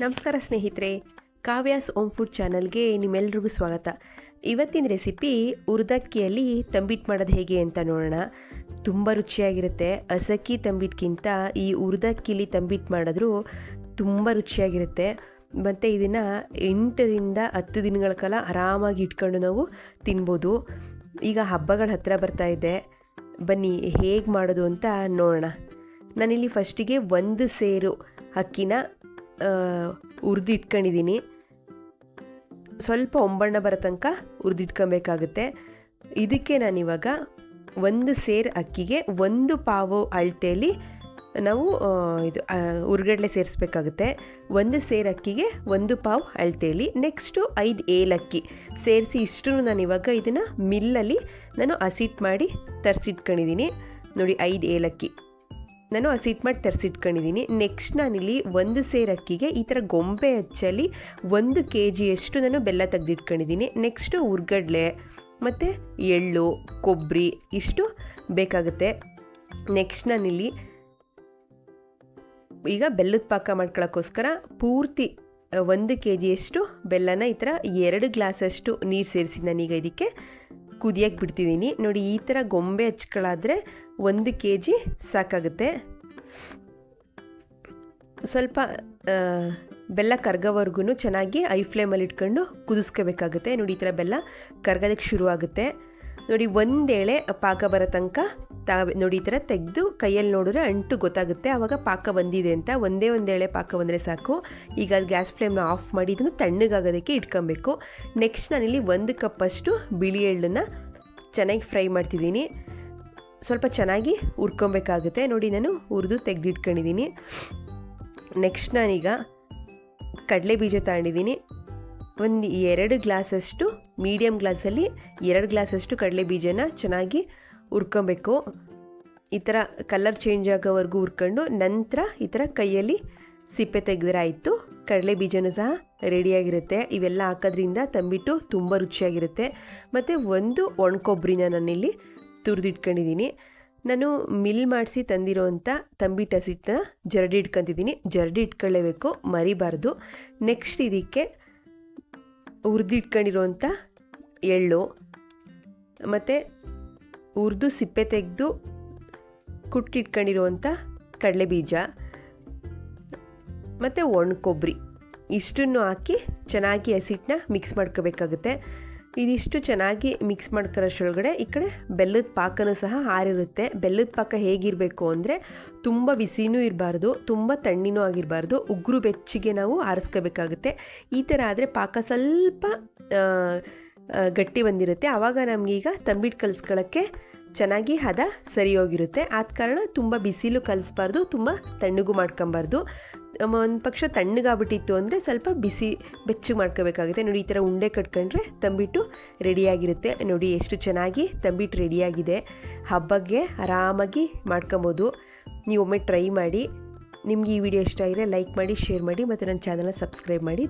ನಮಸ್ಕಾರ ಸ್ನೇಹಿತರೆ, Kavya's ohm food ಚಾನಲ್ಗೆ ನಿಮ್ಮೆಲ್ರಿಗೂ ಸ್ವಾಗತ. ಇವತ್ತಿನ ರೆಸಿಪಿ ಉರ್ದಕ್ಕಿಯಲ್ಲಿ ತಂಬಿಟ್ಟು ಮಾಡೋದು ಹೇಗೆ ಅಂತ ನೋಡೋಣ. ತುಂಬ ರುಚಿಯಾಗಿರುತ್ತೆ. ಅಸಕ್ಕಿ ತಂಬಿಟ್ಗಿಂತ ಈ ಉರ್ದಕ್ಕಿಲಿ ತಂಬಿಟ್ಟು ಮಾಡಿದ್ರು ತುಂಬ ರುಚಿಯಾಗಿರುತ್ತೆ. ಮತ್ತು ಇದನ್ನು ಎಂಟರಿಂದ ಹತ್ತು ದಿನಗಳ ಕಾಲ ಆರಾಮಾಗಿ ಇಟ್ಕೊಂಡು ನಾವು ತಿನ್ಬೋದು. ಈಗ ಹಬ್ಬಗಳ ಹತ್ತಿರ ಬರ್ತಾ ಇದೆ. ಬನ್ನಿ, ಹೇಗೆ ಮಾಡೋದು ಅಂತ ನೋಡೋಣ. ನಾನಿಲ್ಲಿ ಫಸ್ಟಿಗೆ ಒಂದು ಸೇರು ಅಕ್ಕಿನ ಹುರಿದಿಟ್ಕೊಂಡಿದ್ದೀನಿ ಸ್ವಲ್ಪ ಒಂಬಣ್ಣ ಬರೋ ತನಕ ಹುರಿದಿಟ್ಕೊಬೇಕಾಗುತ್ತೆ ಇದಕ್ಕೆ ನಾನಿವಾಗ ಒಂದು ಸೇರು ಅಕ್ಕಿಗೆ ಒಂದು ಪಾವು ಅಳತೆಯಲ್ಲಿ ನಾವು ಇದು ಉರ್ಗಡ್ಲೆ ಸೇರಿಸ್ಬೇಕಾಗುತ್ತೆ. ಒಂದು ಸೇರು ಅಕ್ಕಿಗೆ ಒಂದು ಪಾವು ಅಳತೆಯಲ್ಲಿ ನೆಕ್ಸ್ಟು ಐದು ಏಲಕ್ಕಿ ಸೇರಿಸಿ ಇಷ್ಟು ನಾನು ಇವಾಗ ಇದನ್ನು ಮಿಲ್ಲಲ್ಲಿ ನಾನು ಹಸಿಟ್ಟು ಮಾಡಿ ತರಿಸಿಟ್ಕೊಂಡಿದ್ದೀನಿ ನೋಡಿ, ಐದು ಏಲಕ್ಕಿ. ನಾನು ಹಸಿಟ್ಟು ಮಾಡಿ ತರಿಸಿಟ್ಕೊಂಡಿದ್ದೀನಿ ನೆಕ್ಸ್ಟ್ ನಾನಿಲ್ಲಿ ಒಂದು ಸೇರಕ್ಕಿಗೆ ಈ ಥರ ಗೊಂಬೆ ಹಚ್ಚಲ್ಲಿ ಒಂದು ಕೆ ಜಿಯಷ್ಟು ನಾನು ಬೆಲ್ಲ ತೆಗೆದಿಟ್ಕೊಂಡಿದ್ದೀನಿ ನೆಕ್ಸ್ಟು ಉರ್ಗಡ್ಲೆ ಮತ್ತು ಎಳ್ಳು ಕೊಬ್ಬರಿ ಇಷ್ಟು ಬೇಕಾಗುತ್ತೆ. ನೆಕ್ಸ್ಟ್ ನಾನಿಲ್ಲಿ ಈಗ ಬೆಲ್ಲದ ಪಾಕ ಮಾಡ್ಕೊಳ್ಳೋಕ್ಕೋಸ್ಕರ ಪೂರ್ತಿ ಆ, ಒಂದು ಕೆ ಜಿಯಷ್ಟು ಬೆಲ್ಲನ ಈ ಥರ ಎರಡು ಗ್ಲಾಸಷ್ಟು ನೀರು ಸೇರಿಸಿ ನಾನೀಗ ಇದಕ್ಕೆ ಕುದಿಯಕ್ಕೆ ಬಿಡ್ತಿದ್ದೀನಿ ನೋಡಿ ಈ ಥರ ಗೊಂಬೆ ಹಚ್ಕೊಳ್ಳಾದ್ರೆ ಒಂದು ಕೆ ಜಿ ಸಾಕಾಗುತ್ತೆ. ಸ್ವಲ್ಪ ಬೆಲ್ಲ ಕರ್ಗೋವರೆಗೂ ಚೆನ್ನಾಗಿ ಐ ಫ್ಲೇಮಲ್ಲಿ ಇಟ್ಕೊಂಡು ಕುದಿಸ್ಕೋಬೇಕಾಗುತ್ತೆ. ನೋಡಿ, ಈ ಥರ ಬೆಲ್ಲ ಕರ್ಗೋದಕ್ಕೆ ಶುರುವಾಗುತ್ತೆ. ನೋಡಿ, ಒಂದೇಳೆ ಪಾಕ ಬರೋ ತನಕ ತಾ ನೋಡಿ, ಈ ಥರ ತೆಗೆದು ಕೈಯಲ್ಲಿ ನೋಡಿದ್ರೆ ಅಂಟು ಗೊತ್ತಾಗುತ್ತೆ. ಆವಾಗ ಪಾಕ ಬಂದಿದೆ ಅಂತ, ಒಂದೇ ಒಂದೇಳೆ ಪಾಕ ಬಂದರೆ ಸಾಕು. ಈಗ ಅದು ಗ್ಯಾಸ್ ಫ್ಲೇಮ್ನ ಆಫ್ ಮಾಡಿ ಇದನ್ನು ತಣ್ಣಗಾಗೋದಕ್ಕೆ ಇಟ್ಕೊಬೇಕು. ನೆಕ್ಸ್ಟ್ ನಾನಿಲ್ಲಿ ಒಂದು ಕಪ್ಪಷ್ಟು ಬಿಳಿ ಎಳ್ಳನ್ನು ಚೆನ್ನಾಗಿ ಫ್ರೈ ಮಾಡ್ತಿದ್ದೀನಿ. ಸ್ವಲ್ಪ ಚೆನ್ನಾಗಿ ಹುರ್ಕೊಬೇಕಾಗುತ್ತೆ. ನೋಡಿ, ನಾನು ಹುರಿದು ತೆಗೆದಿಟ್ಕೊಂಡಿದ್ದೀನಿ. ನೆಕ್ಸ್ಟ್ ನಾನೀಗ ಕಡಲೆ ಬೀಜ ತಗೊಂಡಿದ್ದೀನಿ. ಒಂದು ಎರಡು ಗ್ಲಾಸಷ್ಟು ಮೀಡಿಯಮ್ ಗ್ಲಾಸಲ್ಲಿ ಎರಡು ಗ್ಲಾಸಷ್ಟು ಕಡಲೆ ಬೀಜನ ಚೆನ್ನಾಗಿ ಹುರ್ಕೊಬೇಕು. ಈ ಥರ ಕಲರ್ ಚೇಂಜ್ ಆಗೋವರೆಗೂ ಹುರ್ಕೊಂಡು ನಂತರ ಈ ಥರ ಕೈಯಲ್ಲಿ ಸಿಪ್ಪೆ ತೆಗೆದ್ರೆ ಆಯಿತು ಕಡಲೆ ಬೀಜನೂ ಸಹ ರೆಡಿಯಾಗಿರುತ್ತೆ. ಇವೆಲ್ಲ ಹಾಕೋದ್ರಿಂದ ತಂಬಿಟ್ಟು ತುಂಬ ರುಚಿಯಾಗಿರುತ್ತೆ. ಮತ್ತು ಒಂದು ಒಣಕೊಬ್ಬರಿನ ನಾನಿಲ್ಲಿ ತುರಿದಿಟ್ಕೊಂಡಿದ್ದೀನಿ ನಾನು ಮಿಲ್ ಮಾಡಿಸಿ ತಂದಿರೋವಂಥ ಹಸಿಟ್ಟನ್ನ ಜರಡಿ ಇಟ್ಕೊತಿದ್ದೀನಿ ಜರಡಿ ಇಟ್ಕೊಳ್ಳೇಬೇಕು, ಮರಿಬಾರ್ದು. ನೆಕ್ಸ್ಟ್ ಇದಕ್ಕೆ ಹುರಿದಿಟ್ಕೊಂಡಿರೋವಂಥ ಎಳ್ಳು, ಮತ್ತು ಹುರಿದು ಸಿಪ್ಪೆ ತೆಗೆದು ಕುಟ್ಟಿಟ್ಕೊಂಡಿರುವಂಥ ಕಡಲೆ ಬೀಜ ಮತ್ತು ಒಣ ಕೊಬ್ಬರಿ ಇಷ್ಟನ್ನು ಹಾಕಿ ಚೆನ್ನಾಗಿ ಹಸಿಟ್ಟನ್ನ ಮಿಕ್ಸ್ ಮಾಡ್ಕೋಬೇಕಾಗುತ್ತೆ. ಇದಿಷ್ಟು ಚೆನ್ನಾಗಿ ಮಿಕ್ಸ್ ಮಾಡ್ಕೊಳ್ಳೋಷ್ಟೊಳಗಡೆ ಈ ಕಡೆ ಬೆಲ್ಲದ ಪಾಕನೂ ಸಹ ಹಾರಿರುತ್ತೆ ಬೆಲ್ಲದ ಪಾಕ ಹೇಗಿರಬೇಕು ಅಂದರೆ ತುಂಬ ಬಿಸಿನೂ ಇರಬಾರ್ದು, ತುಂಬ ತಣ್ಣಿನೂ ಆಗಿರಬಾರ್ದು, ಉಗ್ರು ಬೆಚ್ಚಿಗೆ ನಾವು ಆರಿಸ್ಕೋಬೇಕಾಗುತ್ತೆ. ಈ ಥರ ಆದರೆ ಪಾಕ ಸ್ವಲ್ಪ ಗಟ್ಟಿ ಬಂದಿರುತ್ತೆ. ಆವಾಗ ನಮಗೀಗ ತಂಬಿಟ್ಟು ಕಲಿಸ್ಕೊಳ್ಳೋಕ್ಕೆ ಚೆನ್ನಾಗಿ ಹದ ಸರಿ ಹೋಗಿರುತ್ತೆ ಆದ ಕಾರಣ ತುಂಬ ಬಿಸಿಲು ಕಲಿಸ್ಬಾರ್ದು, ತುಂಬ ತಣ್ಣಗೂ ಮಾಡ್ಕೊಬಾರ್ದು. ಒಂದು ಪಕ್ಷ ತಣ್ಣಗಾಗ್ಬಿಟ್ಟಿತ್ತು ಅಂದರೆ ಸ್ವಲ್ಪ ಬಿಸಿ ಬೆಚ್ಚಗೆ ಮಾಡ್ಕೋಬೇಕಾಗುತ್ತೆ. ನೋಡಿ, ಈ ಥರ ಉಂಡೆ ಕಟ್ಕೊಂಡ್ರೆ ತಂಬಿಟ್ಟು ರೆಡಿಯಾಗಿರುತ್ತೆ. ನೋಡಿ, ಎಷ್ಟು ಚೆನ್ನಾಗಿ ತಂಬಿಟ್ಟು ರೆಡಿಯಾಗಿದೆ. ಹಬ್ಬಕ್ಕೆ ಆರಾಮಾಗಿ ಮಾಡ್ಕೊಬೋದು. ನೀವು ಒಮ್ಮೆ ಟ್ರೈ ಮಾಡಿ. ನಿಮಗೆ ಈ ವಿಡಿಯೋ ಇಷ್ಟ ಆಗಿದ್ರೆ ಲೈಕ್ ಮಾಡಿ, ಶೇರ್ ಮಾಡಿ, ಮತ್ತು ನನ್ನ ಚಾನಲ್ನ ಸಬ್ಸ್ಕ್ರೈಬ್ ಮಾಡಿ.